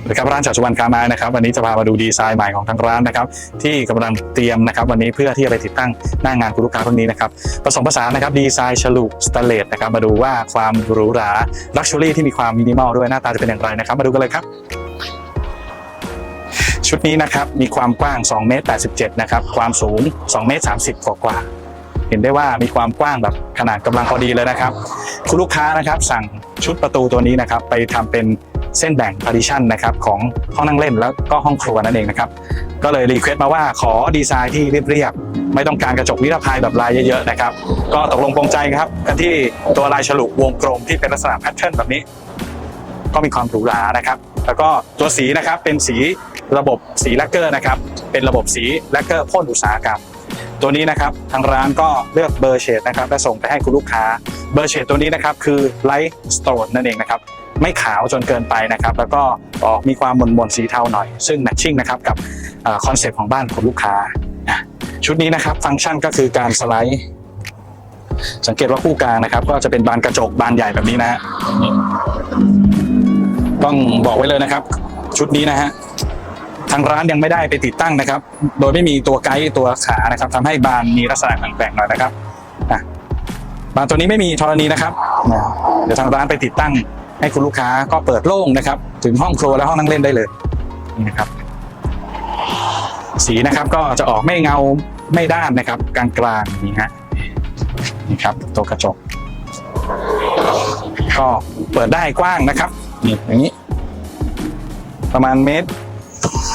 สวัสดีครับร้านจัดสุวรรณคาไม้นะครับวันนี้จะพามาดูดีไซน์ใหม่ของทางร้านนะครับที่กำลังเตรียมนะครับวันนี้เพื่อที่จะไปติดตั้งหน้างานคุณลูกค้าคนนี้นะครับผสมผสานนะครับดีไซน์ฉลุสแตเลสนะครับมาดูว่าความหรูหราลักชัวรี่ที่มีความมินิมอลด้วยหน้าตาจะเป็นอย่างไรนะครับ มาดูกันเลยครับชุดนี้นะครับมีความกว้าง2เมตร87นะครับความสูง2เมตร30กว่ากว่าเห็นได้ว่ามีความกว้างแบบขนาดกำลังพอดีเลยนะครับ คุณลูกค้านะครับสั่งชุดประตูตัวนี้นะครับไปทำเป็น เส้นแบ่ง partition นะครับของห้องนั่งเล่นแล้วก็ห้องครัวนั่นเองนะครับก็เลยรีเควสต์มาว่าขอดีไซน์ที่เรียบๆไม่ต้องการกระจกนิรภัยแบบลายเยอะๆนะครับก็ตกลงปรงใจครับกันที่ตัวลายฉลุวงกลมที่เป็นลักษณะแพทเทิร์นแบบนี้ ก็มีความหรูหรานะครับ แล้วก็ตัวสีนะครับเป็นสีระบบสีแลกเกอร์นะครับเป็นระบบสีแลกเกอร์พ่นอุตสาหกรรมตัวนี้นะครับทางร้านก็เลือกเบอร์เชดนะครับและส่งไปให้คุณลูกค้า เบอร์เชดตัวนี้นะครับคือไลท์สโตนนั่นเองนะครับ ไม่ขาวจนเกินไปนะครับ แล้วก็ออกมีความมนๆสีเทาหน่อย ซึ่งแมทชิ่งนะครับกับคอนเซปต์ของบ้านคุณลูกค้า ชุดนี้นะครับฟังก์ชันก็คือการสไลด์ สังเกตว่าคู่กลางนะครับ ก็จะเป็นบานกระจกบานใหญ่แบบนี้นะฮะต้องบอกไว้เลยนะครับ ชุดนี้นะฮะทางร้านยังไม่ได้ไปติดตั้งนะครับ โดยไม่มีตัวไกด์ตัวขานะครับทำให้บานมีลักษณะแปลกๆหน่อยนะครับบานตัวนี้ไม่มีธรณีนะครับ เดี๋ยวทางร้านไปติดตั้ง ให้คุณลูกค้าก็เปิดโล่งนะครับ ถึงห้องครัวและห้องนั่งเล่นได้เลยนี่นะครับ สีนะครับก็จะออกไม่เงาไม่ด้านนะครับ กลางๆนี่ฮะนี่ครับตัวกระจก ก็เปิดได้กว้างนะครับนี่อย่างนี้ ประมาณเมตร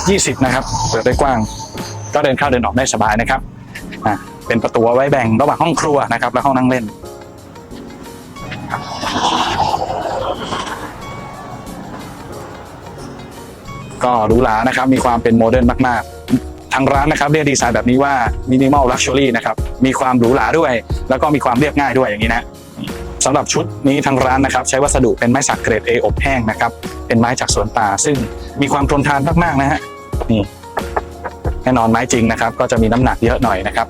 ยี่สิบนะครับ เปิดได้กว้าง ก็เดินเข้าเดินออกได้สบายนะครับอะเป็นประตูไว้แบ่งระหว่างห้องครัวนะครับ และห้องนั่งเล่น ก็หรูหรานะครับ มีความเป็นโมเดิร์นมาก ๆ ทางร้านนะครับเรียกดีไซน์แบบนี้ว่ามินิมอลลักชัวรี่นะครับ มีความหรูหราด้วย แล้วก็มีความเรียบง่ายด้วยอย่างนี้นะสำหรับชุดนี้ทางร้านนะครับ ใช้วัสดุเป็นไม้สักเกรด A อบแห้งนะครับ เป็นไม้จากสวนป่า ซึ่งมีความทนทานมาก ๆ นะฮะนี่แน่นอนไม้จริงนะครับ ก็จะมีน้ำหนักเยอะหน่อยนะครับ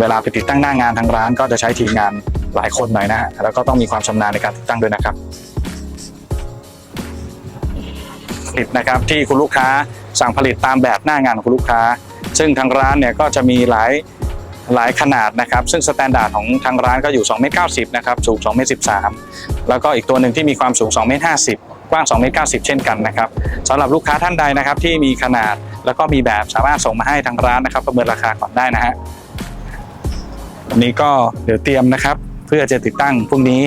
เวลาไปติดตั้งหน้างานทางร้านก็จะใช้ทีมงานหลายคนหน่อยนะฮะแล้วก็ต้องมีความชำนาญในการติดตั้งด้วยนะครับ ลิตนะครับที่คุณลูกค้าสั่งผลิตตามแบบหน้างานของคุณลูกค้า ซึ่งทางร้านเนี่ยก็จะมีหลายหลายขนาดนะครับ ซึ่งสแตนดาร์ดของทางร้านก็อยู่2เมตร90นะครับสูง2เมตร13 แล้วก็อีกตัวหนึ่งที่มีความสูง2เมตร50 กว้าง2เมตร90 เช่นกันนะครับสำหรับลูกค้าท่านใดนะครับที่มีขนาดแล้วก็มีแบบสามารถส่งมาให้ทางร้านนะครับ ประเมินราคาก่อนได้นะฮะวันนี้ก็เดี๋ยวเตรียมนะครับ เพื่อจะติดตั้งพรุ่งนี้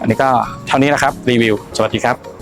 อันนี้ก็เท่านี้นะครับรีวิว สวัสดีครับ